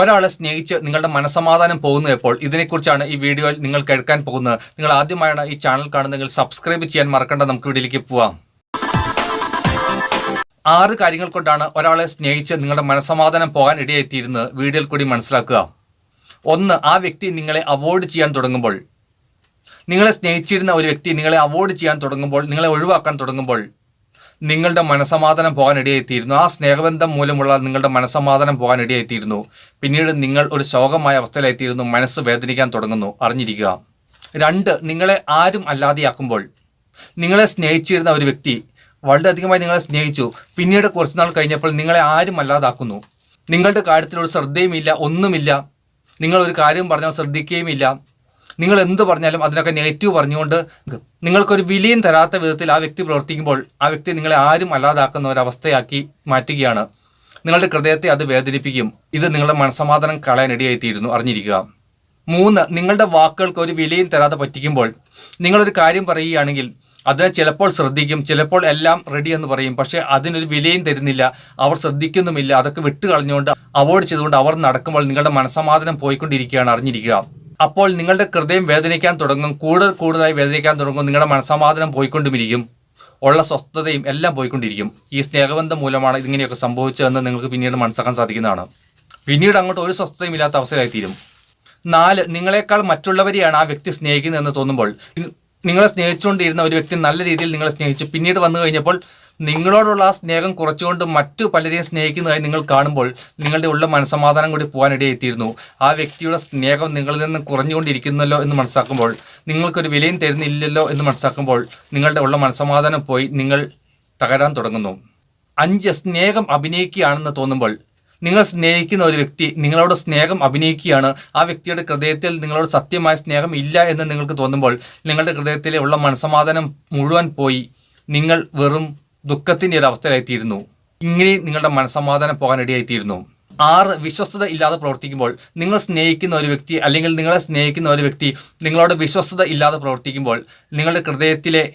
ഒരാളെ സ്നേഹിച്ച് നിങ്ങളുടെ മനസമാധാനം പോകുന്നു എപ്പോൾ ഇതിനെക്കുറിച്ചാണ് ഈ വീഡിയോയിൽ നിങ്ങൾ കേൾക്കാൻ പോകുന്നത്. നിങ്ങൾ ആദ്യമായാണ് ഈ ചാനൽ കാണുന്നതെങ്കിൽ സബ്സ്ക്രൈബ് ചെയ്യാൻ മറക്കണ്ട. നമുക്ക് വീഡിയോയിലേക്ക് പോവാം. ആറ് കാര്യങ്ങൾ കൊണ്ടാണ് ഒരാളെ സ്നേഹിച്ച് നിങ്ങളുടെ മനസമാധാനം പോകാൻ ഇടയെത്തിയിരുന്നത് വീഡിയോയിൽ കൂടി മനസ്സിലാക്കുക. ഒന്ന് ആ വ്യക്തി നിങ്ങളെ അവോയ്ഡ് ചെയ്യാൻ തുടങ്ങുമ്പോൾ. നിങ്ങളെ സ്നേഹിച്ചിരുന്ന ഒരു വ്യക്തി നിങ്ങളെ അവോയ്ഡ് ചെയ്യാൻ തുടങ്ങുമ്പോൾ നിങ്ങളെ ഒഴിവാക്കാൻ തുടങ്ങുമ്പോൾ. നിങ്ങളുടെ മനസമാധാനം പോകാൻ ഇടയെത്തിയിരുന്നു ആ സ്നേഹബന്ധം മൂലമുള്ള നിങ്ങളുടെ മനസമാധാനം പോകാൻ ഇടയെത്തിയിരുന്നു പിന്നീട് നിങ്ങൾ ഒരു ശോകമായ അവസ്ഥയിലായിത്തീരുന്നു. മനസ്സ് വേദനിക്കാൻ തുടങ്ങുന്നു. അറിഞ്ഞിരിക്കുക. രണ്ട് നിങ്ങളെ ആരും അല്ലാതെയാക്കുമ്പോൾ നിങ്ങളെ സ്നേഹിച്ചിരുന്ന ഒരു വ്യക്തി വളരെയധികമായി നിങ്ങളെ സ്നേഹിച്ചു. പിന്നീട് കുറച്ചുനാൾ കഴിഞ്ഞപ്പോൾ നിങ്ങളെ ആരും അല്ലാതാക്കുന്നു. നിങ്ങളുടെ കാര്യത്തിൽ ഒരു ശ്രദ്ധയുമില്ല ഒന്നുമില്ല. നിങ്ങൾ ഒരു കാര്യം പറഞ്ഞാൽ ശ്രദ്ധിക്കുകയുമില്ല. നിങ്ങൾ എന്ത് പറഞ്ഞാലും അതിനൊക്കെ നെഗറ്റീവ് പറഞ്ഞുകൊണ്ട് നിങ്ങൾക്കൊരു വിലയും തരാത്ത വിധത്തിൽ ആ വ്യക്തി പ്രവർത്തിക്കുമ്പോൾ ആ വ്യക്തി നിങ്ങളെ ആരും അല്ലാതാക്കുന്ന ഒരവസ്ഥയാക്കി മാറ്റുകയാണ്. നിങ്ങളുടെ ഹൃദയത്തെ അത് വേദനിപ്പിക്കും. ഇത് നിങ്ങളുടെ മനസമാധാനം കളയാനിടയായിത്തീരുന്നു അറിഞ്ഞിരിക്കുക. മൂന്ന് നിങ്ങളുടെ വാക്കുകൾക്ക് ഒരു വിലയും തരാതെ പറ്റിക്കുമ്പോൾ നിങ്ങളൊരു കാര്യം പറയുകയാണെങ്കിൽ അതിനെ ചിലപ്പോൾ ശ്രദ്ധിക്കും ചിലപ്പോൾ എല്ലാം റെഡി എന്ന് പറയും. പക്ഷേ അതിനൊരു വിലയും തരുന്നില്ല. അവർ ശ്രദ്ധിക്കുന്നുമില്ല. അതൊക്കെ വിട്ടുകളഞ്ഞുകൊണ്ട് അവോയ്ഡ് ചെയ്തുകൊണ്ട് അവർ നടക്കുമ്പോൾ നിങ്ങളുടെ മനസമാധാനം പോയിക്കൊണ്ടിരിക്കുകയാണ്. അറിഞ്ഞിരിക്കുക. അപ്പോൾ നിങ്ങളുടെ ഹൃദയം വേദനിക്കാൻ തുടങ്ങും കൂടുതൽ കൂടുതലായി വേദനിക്കാൻ തുടങ്ങും നിങ്ങളുടെ മനസമാധാനം പോയിക്കൊണ്ടുമിരിക്കും ഉള്ള സ്വസ്ഥതയും എല്ലാം പോയിക്കൊണ്ടിരിക്കും. ഈ സ്നേഹബന്ധം മൂലമാണ് ഇതിങ്ങനെയൊക്കെ സംഭവിച്ചതെന്ന് നിങ്ങൾക്ക് പിന്നീട് മനസ്സിലാക്കാൻ സാധിക്കുന്നതാണ്. പിന്നീട് അങ്ങോട്ട് ഒരു സ്വസ്ഥതയും ഇല്ലാത്ത തീരും നാല് നിങ്ങളെക്കാൾ മറ്റുള്ളവരെയാണ് ആ വ്യക്തി സ്നേഹിക്കുന്നതെന്ന് തോന്നുമ്പോൾ നിങ്ങളെ സ്നേഹിച്ചുകൊണ്ടിരുന്ന ഒരു വ്യക്തി നല്ല രീതിയിൽ നിങ്ങളെ സ്നേഹിച്ചു. പിന്നീട് വന്നു കഴിഞ്ഞപ്പോൾ നിങ്ങളോടുള്ള ആ സ്നേഹം കുറച്ചുകൊണ്ട് മറ്റു പലരെയും സ്നേഹിക്കുന്നതായി നിങ്ങൾ കാണുമ്പോൾ നിങ്ങളുടെ ഉള്ള മനസമാധാനം കൂടി പോകാനിടയെത്തിയിരുന്നു ആ വ്യക്തിയുടെ സ്നേഹം നിങ്ങളിൽ നിന്ന് കുറഞ്ഞുകൊണ്ടിരിക്കുന്നല്ലോ എന്ന് മനസ്സാക്കുമ്പോൾ നിങ്ങൾക്കൊരു വിലയും തരുന്നില്ലല്ലോ എന്ന് മനസ്സാക്കുമ്പോൾ നിങ്ങളുടെ ഉള്ള മനസമാധാനം പോയി നിങ്ങൾ തകരാൻ തുടങ്ങുന്നു. അഞ്ച് സ്നേഹം അഭിനയിക്കുകയാണെന്ന് തോന്നുമ്പോൾ നിങ്ങൾ സ്നേഹിക്കുന്ന ഒരു വ്യക്തി നിങ്ങളോട് സ്നേഹം അഭിനയിക്കുകയാണ് ആ വ്യക്തിയുടെ ഹൃദയത്തിൽ നിങ്ങളോട് സത്യമായ സ്നേഹം ഇല്ല എന്ന് നിങ്ങൾക്ക് തോന്നുമ്പോൾ നിങ്ങളുടെ ഹൃദയത്തിലെ ഉള്ള മനസമാധാനം മുഴുവൻ പോയി. നിങ്ങൾ വെറും ദുഃഖത്തിന്റെ ഒരു അവസ്ഥയിലായിത്തീരുന്നു. ഇങ്ങനെ നിങ്ങളുടെ മനസമാധാനം പോകാൻ ഇടയായിത്തീരുന്നു. ആറ് വിശ്വസ്തത ഇല്ലാതെ പ്രവർത്തിക്കുമ്പോൾ നിങ്ങൾ സ്നേഹിക്കുന്ന ഒരു വ്യക്തി അല്ലെങ്കിൽ നിങ്ങളെ സ്നേഹിക്കുന്ന ഒരു വ്യക്തി നിങ്ങളോട് വിശ്വസ്തത ഇല്ലാതെ പ്രവർത്തിക്കുമ്പോൾ നിങ്ങളുടെ ഹൃദയത്തിലെ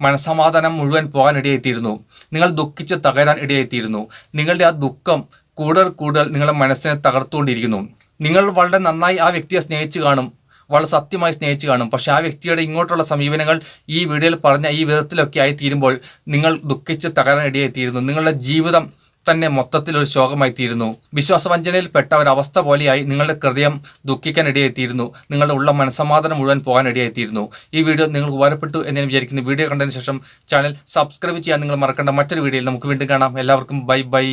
മനസമാധാനം മുഴുവൻ പോകാൻ ഇടയായിത്തീരുന്നു. നിങ്ങൾ ദുഃഖിച്ച് തകരാൻ ഇടയായിത്തീരുന്നു. നിങ്ങളുടെ ആ ദുഃഖം കൂടുതൽ കൂടുതൽ നിങ്ങളുടെ മനസ്സിനെ തകർത്തുകൊണ്ടിരിക്കുന്നു. നിങ്ങൾ വളരെ നന്നായി ആ വ്യക്തിയെ സ്നേഹിച്ച് കാണും. വളരെ സത്യമായി സ്നേഹിച്ച് കാണും. പക്ഷേ ആ വ്യക്തിയുടെ ഇങ്ങോട്ടുള്ള സമീപനങ്ങൾ ഈ വീഡിയോയിൽ പറഞ്ഞ ഈ വിധത്തിലൊക്കെ ആയി തീരുമ്പോൾ നിങ്ങൾ ദുഃഖിച്ച് തകരാൻ തീരുന്നു നിങ്ങളുടെ ജീവിതം തന്നെ മൊത്തത്തിൽ ഒരു ശോകമായി തീരുന്നു വിശ്വാസവഞ്ചനയിൽ പെട്ട ഒരവസ്ഥ പോലെയായി നിങ്ങളുടെ ഹൃദയം ദുഃഖിക്കാൻ ഇടയായിത്തീരുന്നു. നിങ്ങളുടെ ഉള്ള മനസമാധാനം മുഴുവൻ പോകാൻ ഇടയായിത്തീരുന്നു. ഈ വീഡിയോ നിങ്ങൾക്ക് ഉപകാരപ്പെട്ടു എന്ന് ഞാൻ വിചാരിക്കുന്നു. വീഡിയോ കണ്ടതിന് ശേഷം ചാനൽ സബ്സ്ക്രൈബ് ചെയ്യാൻ നിങ്ങൾ മറക്കേണ്ട. മറ്റൊരു വീഡിയോയിൽ നമുക്ക് വീണ്ടും കാണാം. എല്ലാവർക്കും ബൈ ബൈ.